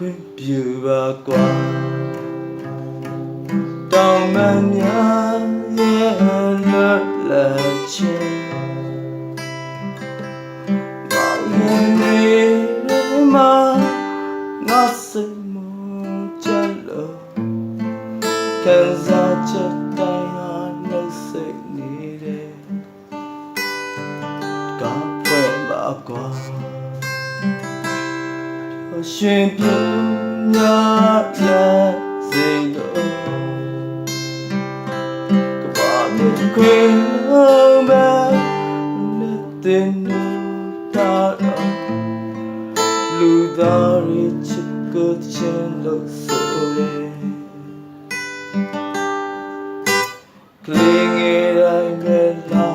ခွင့်ပြုပါကွာ တောင်းမများရဲ့လွတ်လပ်ခြင်း မောင်ရင်နေမှာငါစိတ်မချက်လို့ ခံစားချက်တိုင်းဟာနှုတ်ဆက်နေတယ်ကောင်းဖွင့်ပါကွာ ရှင်ပြုံးများလက်စိတ်လို့ကဘာမြစ်ခွေအောင်မလက်တင်တာတော့လူသားရချစ်ကိုချင်လို့ဆိုရဲကလေးငယ်တိုင်းပဲလာ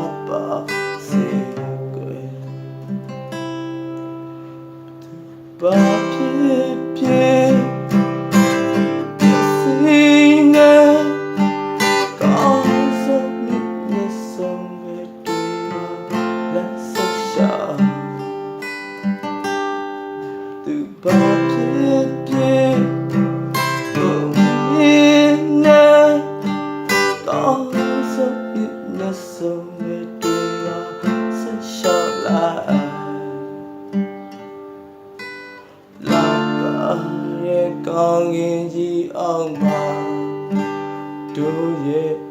ကောင်းစမြစ်ရဲ့ဆုံးမဲ့တွေဆက်ရှာလာလာပါရဲ့ကောင်းကင်ကြီးအောင်မှာတို့ရဲ့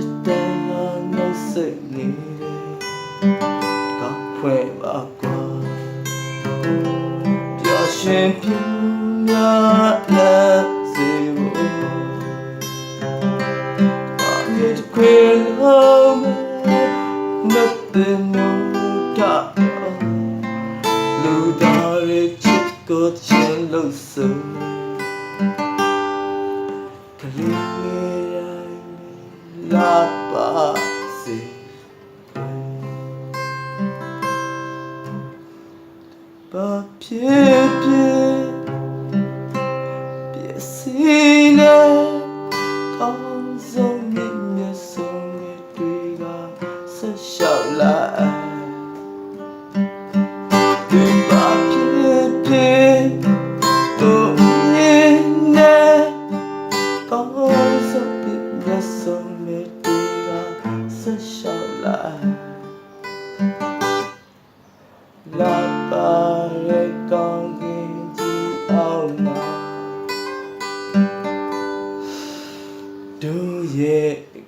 စိလုံးသာဒီဆုံးထားခွင့်ပြုပါကွာတောင်းပန်များရဲ့လွတ်လပ်ခြင်းရင်ထဲမှာငါစိတ်ချက်လို့ခံစားချက်တိုင်းဟာနှုတ်ဆက်နေတယ်ကဖွင့်ပါကွာပျော်ရွှင်ပြူများလက်စေဖို့ဘာဖြစ်ခွေလုံးမဲ့ nothing no doubt လူသားရဲ့ချစ်ကိုချင်လို့ဆိုက ဘာဖြစ်ဖြစ်ပျက်စီးနေကောင်းဆုံးမြတ်မြတ်ဆုံးရဲ့တွေကဆက်လျှောက်လာဒီပါဖြစ်ဖြစ်တို့မြင်နေကောင်းစပစ်လက်ဆုံးနဲ့တွေ့တာဆက်ရှောက်လာလာ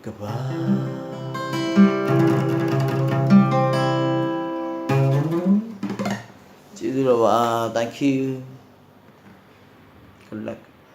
ရဲ့ကဘာကျေးဇူးတော်ပါ thank you good luck